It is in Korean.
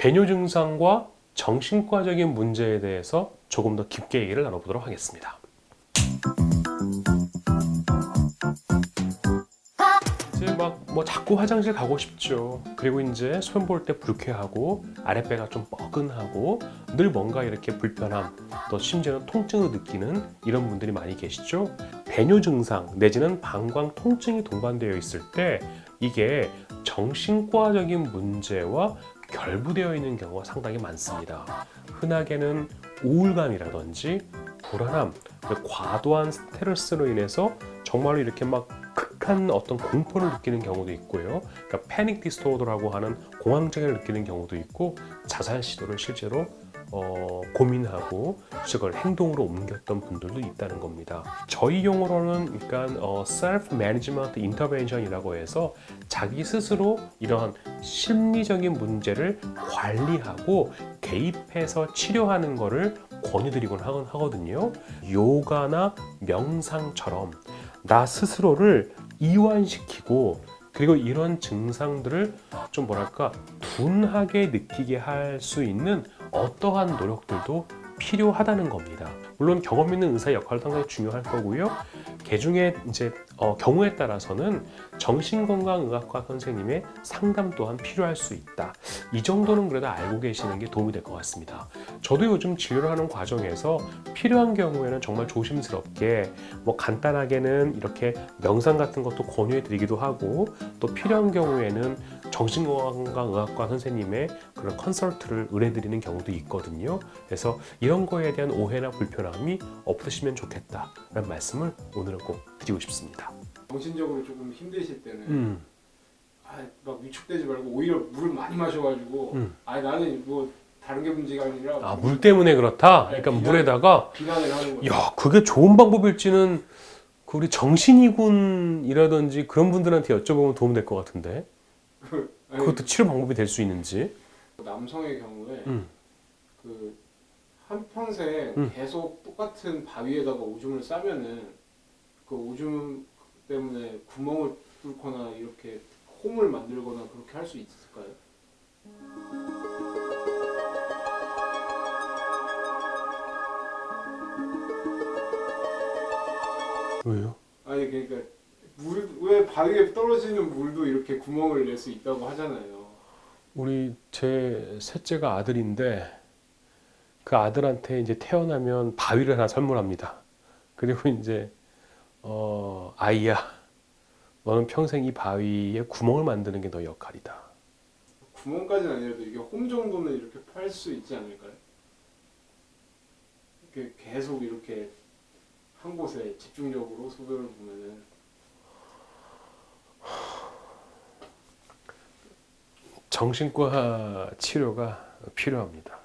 배뇨 증상과 정신과적인 문제에 대해서 조금 더 깊게 얘기를 나눠보도록 하겠습니다. 이제 막 뭐 자꾸 화장실 가고 싶죠. 그리고 이제 소변 볼때 불쾌하고 아랫배가 좀 뻐근하고 늘 뭔가 이렇게 불편함 또 심지어는 통증을 느끼는 이런 분들이 많이 계시죠. 배뇨 증상 내지는 방광 통증이 동반되어 있을 때 이게 정신과적인 문제와 결부되어 있는 경우가 상당히 많습니다. 흔하게는 우울감이라든지 불안함, 과도한 스트레스로 인해서 정말로 이렇게 막 극한 어떤 공포를 느끼는 경우도 있고요. 그러니까 패닉 디스토더라고 하는 공황장애를 느끼는 경우도 있고 자살 시도를 실제로 어, 고민하고 그걸 행동으로 옮겼던 분들도 있다는 겁니다. 저희 용어로는 그러니까 어, self management intervention이라고 해서 자기 스스로 이러한 심리적인 문제를 관리하고 개입해서 치료하는 것을 권유드리곤 하거든요. 요가나 명상처럼 나 스스로를 이완시키고 그리고 이런 증상들을 좀 뭐랄까 둔하게 느끼게 할 수 있는 어떠한 노력들도 필요하다는 겁니다. 물론 경험 있는 의사의 역할도 상당히 중요할 거고요. 개중에 이제 어, 경우에 따라서는 정신건강의학과 선생님의 상담 또한 필요할 수 있다. 이 정도는 그래도 알고 계시는 게 도움이 될 것 같습니다. 저도 요즘 진료를 하는 과정에서 필요한 경우에는 정말 조심스럽게 뭐 간단하게는 이렇게 명상 같은 것도 권유해 드리기도 하고 또 필요한 경우에는 정신건강의학과 선생님의 그런 컨설트를 의뢰 드리는 경우도 있거든요. 그래서 이런 거에 대한 오해나 불편함이 없으시면 좋겠다라는 말씀을 오늘은 꼭 드리고 싶습니다. 정신적으로 조금 힘드실 때는 음, 아, 막 위축되지 말고 오히려 물을 많이 마셔가지고 음. 아 나는 뭐 다른 게 문제가 아니라 아, 물 때문에 그렇다? 그러니까 비단- 물에다가 비난을 하는 거예요. 야, 그게 좋은 방법일지는 그 우리 정신이군이라든지 그런 분들한테 여쭤보면 도움 될 것 같은데 아니, 그것도 치료 방법이 될 수 있는지. 남성의 경우에 음. 그 한평생 음. 계속 똑같은 바위에다가 오줌을 싸면은 그 오줌 때문에 구멍을 뚫거나 이렇게 홈을 만들거나 그렇게 할 수 있을까요? 왜요? 아니 그러니까 물 왜 바위에 떨어지는 물도 이렇게 구멍을 낼 수 있다고 하잖아요. 우리 제 셋째가 아들인데 그 아들한테 이제 태어나면 바위를 하나 선물합니다. 그리고 이제 어 아이야, 너는 평생 이 바위에 구멍을 만드는 게 너 역할이다. 구멍까지는 아니라도 이게 홈 정도는 이렇게 팔 수 있지 않을까요? 이렇게 계속 이렇게 한 곳에 집중적으로 소변을 보면은 정신과 치료가 필요합니다.